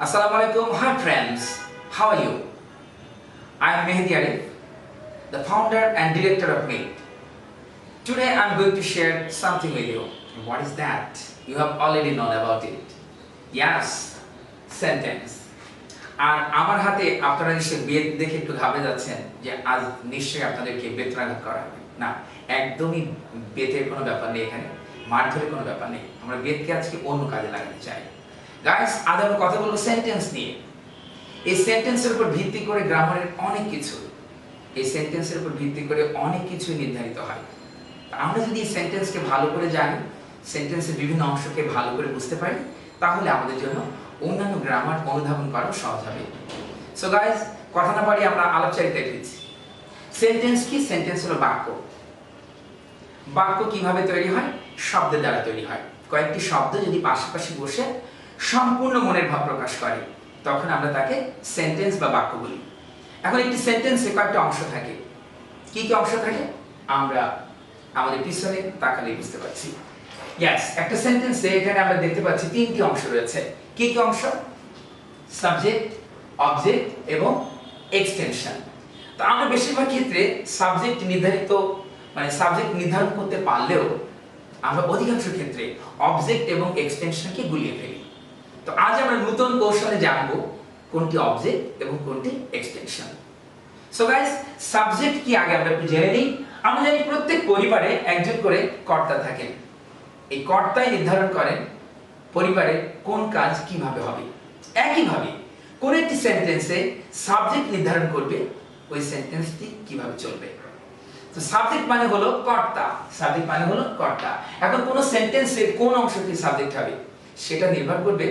Assalamu alaikum, hi friends. How are you? I am Mehdi Arif, the founder and director of Meet. Today I am going to share something with you. What is that? You have already known about it. Yes, sentence. আর আমার হাতে আপনারা নিশ্চয়ই বেদ দেখে একটু ঘাবড়ে যাচ্ছেন যে আজ নিশ্চয়ই আপনাদেরকে বেত্রাঘাত করা হবে না একদমই বেতের কোনো ব্যাপার নেই এখানে মারধরের কোনো ব্যাপার নেই আমরা বেদকে আজকে অন্য কাজে লাগাতে চাই গাইস আমরা কথা বলব সেন্টেন্স নিয়ে। এই সেন্টেন্সের উপর ভিত্তি করে গ্রামারের অনেক কিছু। এই সেন্টেন্সের উপর ভিত্তি করে অনেক কিছু নির্ধারিত হয়। আমরা যদি সেন্টেন্সকে ভালো করে জানি সেন্টেন্সের বিভিন্ন অংশকে ভালো করে বুঝতে পারি, তাহলে আমাদের জন্য অন্যান্য গ্রামার অনুধাবন করা সহজ হবে। সো গাইস কথা না পারি আমরা আলোচনাতে এসেছি সেন্টেন্স কি? সেন্টেন্স হলো বাক্য। বাক্য কীভাবে তৈরি হয়? শব্দের দ্বারা তৈরি হয়। কয়েকটি শব্দ যদি পাশাপাশি বসে সম্পূর্ণ মনের ভাব প্রকাশ করে। তখন আমরা তাকে সেন্টেন্স বা বাক্য বলি। এখন একটি সেন্টেন্সে কয়েকটা অংশ থাকে। কি কি অংশ থাকে? আমরা আমাদের পিছনে তাকালে বুঝতে পারছি। ইয়াস একটা সেন্টেন্সে এখানে আমরা দেখতে পাচ্ছি তিনটি অংশ রয়েছে। কি কি অংশ? সাবজেক্ট অবজেক্ট এবং এক্সটেনশন তো আমরা বেশিরভাগ ক্ষেত্রে সাবজেক্ট নির্ধারিত মানে সাবজেক্ট নির্ধারণ করতে পারলেও আমরা অধিকাংশ ক্ষেত্রে অবজেক্ট এবং এক্সটেনশনকে গুলিয়ে ফেলি। তো আজ আমরা নতুন কৌশলে জানব কোনটি অবজেক্ট এবং কোনটি এক্সটেনশন সো গাইস সাবজেক্ট কি আগে আমরা একটু জেনে নিই। আমরা জানি প্রত্যেক পরিবারে একজন করে কর্তা থাকেন। এই কর্তাই নির্ধারণ করেন পরিবারে কোন কাজ কীভাবে হবে। একইভাবে কোন একটি সেন্টেন্সে সাবজেক্ট নির্ধারণ করবে, ওই সেন্টেন্সটি কীভাবে চলবে। তো সাবজেক্ট মানে হলো কর্তা। সাবজেক্ট মানে হলো কর্তা। এখন কোন সেন্টেন্সের কোন অংশটি সাবজেক্ট হবে, সেটা নির্ভর করবে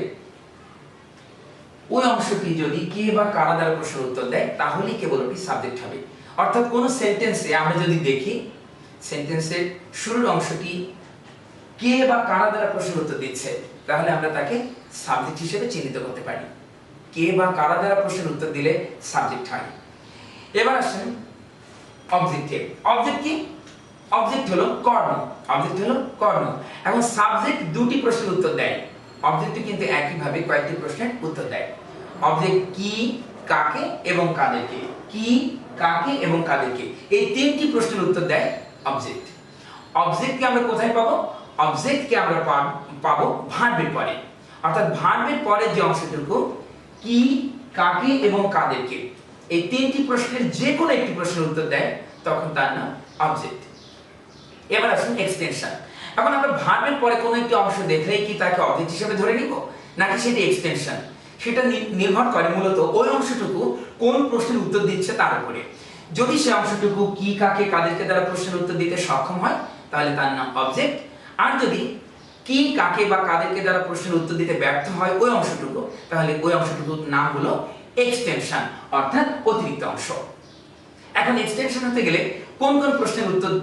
ওই অংশটি যদি কে বা কারা দ্বারা প্রশ্নের উত্তর দেয়, তাহলেই কেবল ওটি সাবজেক্ট হবে। অর্থাৎ কোন সেন্টেন্সে আমরা যদি দেখি সেন্টেন্সের শুরুর অংশটি কে বা কারা দ্বারা প্রশ্নের উত্তর দিচ্ছে, তাহলে আমরা তাকে সাবজেক্ট হিসেবে চিহ্নিত করতে পারি। কে বা কারা দ্বারা প্রশ্নের উত্তর দিলে সাবজেক্ট হয়। এবার আসেন অবজেক্টে অবজেক্ট কি? অবজেক্ট হলো কর্ম অবজেক্ট হলো কর্ম এখন সাবজেক্ট দুটি প্রশ্নের উত্তর দেয়। অবজেক্ট কিন্তু একইভাবে কয়েকটি প্রশ্নের উত্তর দেয়। অবজেক্ট কি, কাকে এবং কাদেরকে? কি, কাকে এবং কাদেরকে? এই তিনটি প্রশ্নের উত্তর দেয় অবজেক্ট অবজেক্টকে আমরা কোথায় পাবো? অবজেক্টকে আমরা পাবো ভার্বের পরে। অর্থাৎ ভার্বের পরে যে অংশটুকু, কি, কাকে এবং কাদেরকে? এই তিনটি প্রশ্নের যে কোনো একটি প্রশ্নের উত্তর দেয়, তখন তার নাম অবজেক্ট এবার আসুন এক্সটেনশন এখন আমরা ভার্বের পরে কোনো একটি অংশ দেখলেই কি তাকে অবজেক্ট হিসেবে ধরে নিব? নাকি সেটি এক্সটেনশন সেটা নির্ভর করে মূলত ওই অংশটুকু কোন প্রশ্নের উত্তর দিচ্ছে তার উপরে। যদি সে অংশটুকু কি, কাকে, কাদেরকে দ্বারা প্রশ্নের উত্তর দিতে সক্ষম হয়, তাহলে তার নাম অবজেক্ট আর যদি কি, কাকে বা কাদেরকে দ্বারা প্রশ্নের উত্তর দিতে ব্যর্থ হয় ওই অংশটুকু, তাহলে ওই অংশটুকুর নাম হলো এক্সটেনশন অর্থাৎ অতিরিক্ত অংশ। এখন এক্সটেনশন হতে গেলে কোন কোন প্রশ্নের উত্তর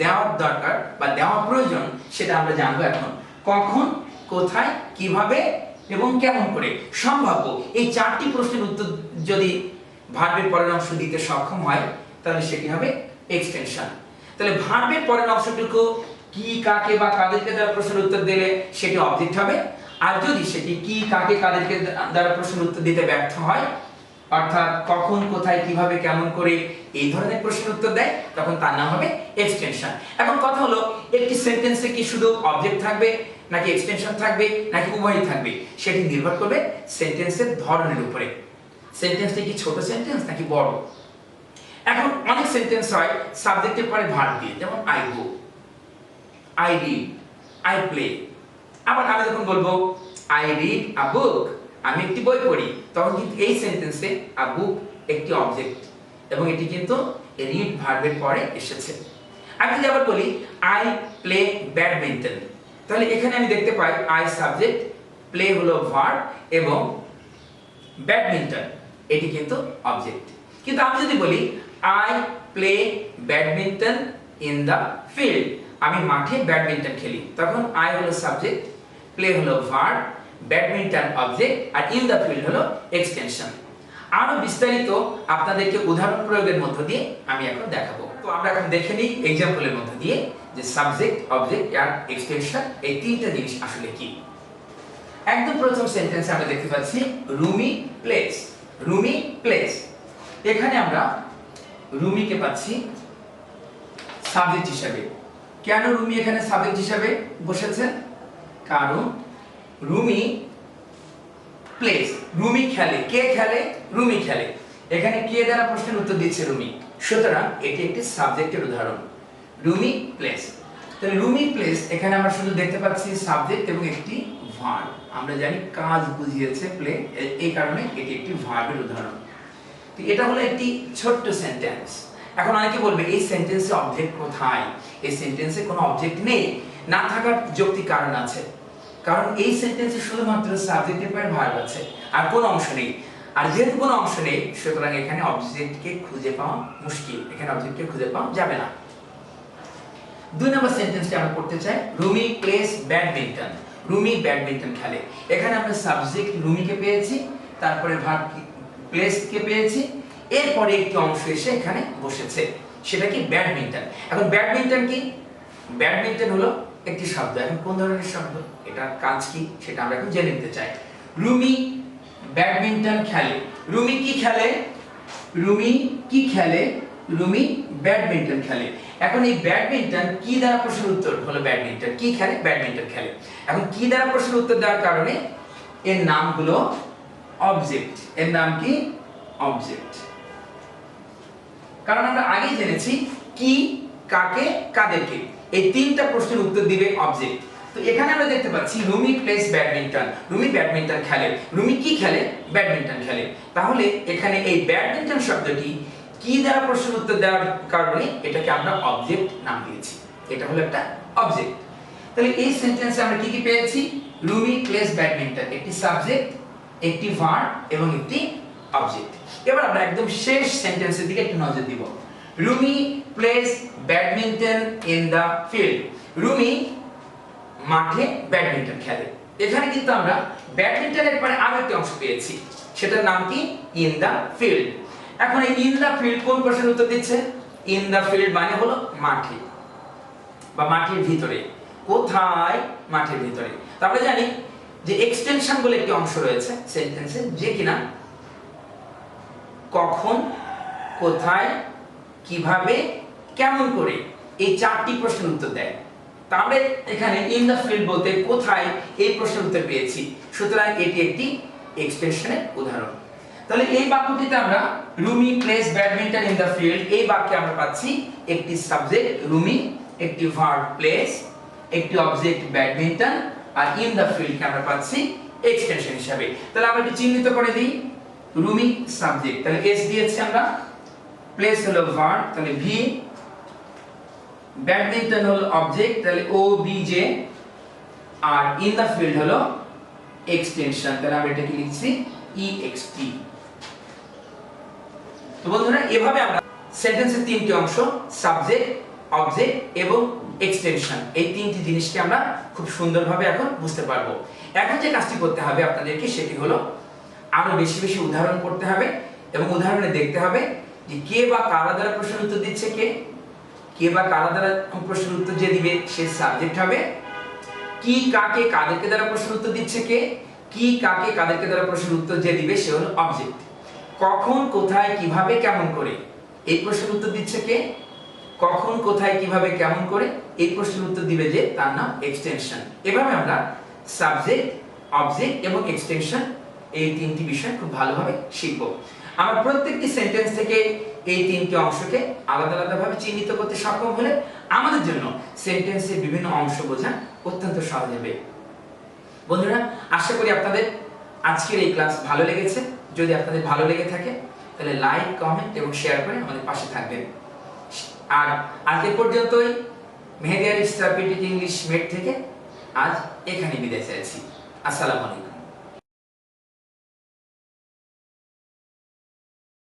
দেওয়ার দরকার বা দেওয়া প্রয়োজন, সেটা আমরা জানব এখন। কখন, কোথায়, কীভাবে এবং কেমন করে? সম্ভাব্য। এই চারটি প্রশ্নের উত্তর যদি ভার্বের পরের অংশ দিতে সক্ষম হয়, তাহলে সেটি হবে এক্সটেনশন তাহলে ভার্বের পরের অংশটুকু কি, কাকে বা কাদেরকে দ্বারা প্রশ্নের উত্তর দিলে সেটি অবজেক্ট হবে? আর যদি সেটি কি, কাকে, কাদেরকে দ্বারা প্রশ্নের উত্তর দিতে ব্যর্থ হয় অর্থাৎ কখন, কোথায়, কীভাবে, কেমন করে এই ধরনের প্রশ্নের উত্তর দেয়, তখন তার নাম হবে এক্সটেনশন এখন কথা হলো, একটি সেন্টেন্সে কি শুধু অবজেক্ট থাকবে, নাকি এক্সটেনশন থাকবে, নাকি উভয়ই থাকবে? সেটি নির্ভর করবে সেন্টেন্সের ধরনের উপরে। সেন্টেন্সটা কি ছোট সেন্টেন্স নাকি বড়? এখন অনেক সেন্টেন্স হয় সাবজেক্টের পরে ভার দিয়ে, যেমন I go I read I play আবার আমি যখন বলব আই রিড আ বুক আমি একটি বই পড়ি, তখন কিন্তু এই সেন্টেন্সে আ বুক একটি অবজেক্ট এবং এটি কিন্তু রিড ভার্বের পরে এসেছে। আমি যদি আবার বলি আই প্লে ব্যাডমিন্টন তাহলে এখানে আমি দেখতে পাই আই সাবজেক্ট প্লে হলো ভার্ব এবং ব্যাডমিন্টন এটি কিন্তু অবজেক্ট কিন্তু আমি যদি বলি I play badminton in the field আমি মাঠে ব্যাডমিন্টন খেলি, তখন আই হলো সাবজেক্ট প্লে হলো ভার্ব ব্যাডমিন্টন অবজেক্ট আর ইন দ্য ফিল্ড হলো এক্সটেনশন আরও বিস্তারিত আপনাদেরকে উদাহরণ প্রয়োগের মধ্য দিয়ে আমি এখন দেখাবো। তো আমরা এখন দেখে নিই এক্সাম্পলের মধ্য দিয়ে যে সাবজেক্ট অবজেক্ট আর এক্সটেনশন এই তিনটা জিনিস আসলে কি। একদম প্রথম সেন্টেন্সে আমরা দেখতে পাচ্ছি রুমি প্লেস রুমি প্লেস এখানে আমরা রুমিকে পাচ্ছি সাবজেক্ট হিসাবে। কেন রুমি এখানে সাবজেক্ট হিসাবে বসেছে? কারণ রুমি প্লেস রুমি খেলে। কে খেলে? রুমি খেলে। এখানে কে দ্বারা প্রশ্নের উত্তর দিচ্ছে রুমি? সুতরাং এটি একটি সাবজেক্টের উদাহরণ। রুমি প্লেস তাহলে রুমি প্লেস এখানে আমরা শুধু দেখতে পাচ্ছি সাবজেক্ট এবং একটি ভার্ব আমরা জানি কাজ বুঝিয়েছে প্লে এই কারণে এটি একটি ভার্বের উদাহরণ। তো এটা হলো একটি ছোট্ট সেন্টেন্স এখন অনেকে বলবে, এই সেন্টেন্সে অবজেক্ট কোথায়? এই সেন্টেন্সে কোনো অবজেক্ট নেই। না থাকার যৌক্তিক কারণ আছে। কারণ এই সেন্টেন্সে শুধুমাত্র সাবজেক্টের পরে ভার্ব আছে, আর কোনো অংশ নেই। আর যেহেতু কোনো অংশ নেই, সুতরাং এখানে অবজেক্টকে খুঁজে পাওয়া মুশকিল। এখানে অবজেক্টকে খুঁজে পাওয়া যাবে না। দুই নম্বর সেন্টেন্সটি আমরা পড়তে চাই, Rumi plays badminton Rumi badminton খেলে। এখানে আমরা সাবজেক্ট রুমিকে পেয়েছি, তারপরে ভার্ব প্লেসকে পেয়েছি। এরপরে একটি অংশ এসে এখানে বসেছে, সেটা কি ব্যাডমিন্টন এখন ব্যাডমিন্টন কি? ব্যাডমিন্টন হলো একটি শব্দ। এখন কোন ধরনের শব্দ? এটার কাজ কি? সেটা আমরা এখন জেনে নিতে চাই। রুমি ব্যাডমিন্টন খেলে। রুমি কি খেলে? রুমি কি খেলে? রুমি ব্যাডমিন্টন খেলে। এখন এই ব্যাডমিন্টন কি দ্বারা প্রশ্নের উত্তর? হলো ব্যাডমিন্টন। কি খেলে? ব্যাডমিন্টন খেলে। এখন কি দ্বারা প্রশ্নের উত্তর দেওয়ার কারণে? এর নাম হলো অবজেক্ট এর নাম কি? অবজেক্ট কারণ আমরা আগেই জেনেছি কি, কাকে, কাদেরকে। এই তিনটা প্রশ্নের উত্তর দিবে অবজেক্ট তো এখানে আমরা দেখতে পাচ্ছি Rumi plays badminton Rumi badminton খেলে। রুমি কি খেলে? ব্যাডমিন্টন খেলে। তাহলে এখানে এই ব্যাডমিন্টন শব্দটি কি দ্বারা প্রশ্নের উত্তর দেওয়ার কারণে এটাকে আমরা অবজেক্ট নাম দিয়েছি। এটা হলো একটা অবজেক্ট তাহলে এই সেন্টেন্সে আমরা কি কি পেয়েছি? রুমি প্লেস ব্যাডমিন্টন একটি সাবজেক্ট একটি ভার্ব এবং একটি অবজেক্ট এবার আমরা একদম শেষ সেন্টেন্সের দিকে একটু নজর দিব। Rumi plays badminton in the field Rumi মাঠে ব্যাডমিন্টন খেলে। এখানে কিন্তু আমরা ব্যাডমিন্টনের পরে আরও একটি অংশ পেয়েছি। সেটার নাম কি? ইন দা ফিল্ড এখন এই ইন দা ফিল্ড কোন প্রশ্নের উত্তর দিচ্ছে? ইন দা ফিল্ড মানে হলো মাঠে বা মাঠের ভিতরে। কোথায় মাঠের ভিতরে? তো আমরা জানি যে এক্সটেনশন বলে একটি অংশ রয়েছে সেন্টেন্সে যে কিনা কখন, কোথায়, কীভাবে কেমন করে এই চারটি প্রশ্নের উত্তর দেয়? তা আমরা এখানে ইন দ্য ফিল্ড বলতে কোথায় এই প্রশ্নের উত্তর পেয়েছি? সুতরাং এটি একটি এক্সটেনশনের উদাহরণ। তাহলে এই বাক্যটিতে আমরা Rumi plays badminton in the field এই বাক্যে আমরা পাচ্ছি একটি সাবজেক্ট রুমি, একটি ভার্ব প্লেস একটি অবজেক্ট ব্যাডমিন্টন আর ইন দ্য ফিল্ডকে আমরা পাচ্ছি এক্সটেনশন হিসাবে। তাহলে আমরা একটু চিহ্নিত করে দিই। রুমি সাবজেক্ট তাহলে এস দিয়েছি আমরা প্লেস হলো ভার্ব তাহলে ভি ব্যাডমিন্টন হলো অবজেক্ট তাহলে ও বি জে আর ইন দা ফিল্ড হলো এক্সটেনশন তাহলে আমরা এটাকে লিখছি ই এক্স টি তো বন্ধুরা, এভাবে আমরা সেন্টেন্সের তিনটি অংশ সাবজেক্ট অবজেক্ট এবং এক্সটেনশন এই তিনটি জিনিসকে আমরা খুব সুন্দরভাবে এখন বুঝতে পারব। এখন যে কাজটি করতে হবে আপনাদেরকে, সেটি হলো আরও বেশি বেশি উদাহরণ করতে হবে এবং উদাহরণে দেখতে হবে যে কে বা কারা দ্বারা প্রশ্নের উত্তর দিচ্ছে কে। কে বা কারা দ্বারা প্রশ্নের উত্তর যে দিবে সে সাবজেক্ট হবে। কি কাকে কাদেরকে দ্বারা প্রশ্নের উত্তর দিচ্ছে কে? কি কাকে কাদেরকে দ্বারা প্রশ্নের উত্তর যে দিবে সে হলো অবজেক্ট কখন, কোথায়, কীভাবে, কেমন করে? এই প্রশ্নের উত্তর দিচ্ছে কে? কখন, কোথায়, কীভাবে, কেমন করে? এই প্রশ্নের উত্তর দিবে যে তার নাম এক্সটেনশন এভাবে আমরা সাবজেক্ট অবজেক্ট এবং এক্সটেনশন এই তিনটি বিষয় খুব ভালোভাবে শিখব। আমরা প্রত্যেকটি সেন্টেন্স থেকে এই তিনটি অংশকে আলাদা আলাদাভাবে চিহ্নিত করতে সক্ষম হলে আমাদের জন্য সেন্টেন্সের বিভিন্ন অংশ বোঝা অত্যন্ত সহজ হবে। বন্ধুরা, আশা করি আপনাদের আজকের এই ক্লাস ভালো লেগেছে। যদি আপনাদের ভালো লেগে থাকে, তাহলে লাইক, কমেন্ট এবং শেয়ার করে আমাদের পাশে থাকবেন। আর আজকে পর্যন্তই। মেহেদিয়ার স্টারপিটিক ইংলিশ মেট থেকে আজ এখানে বিদায় চাইছি। আসসালামু আলাইকুম।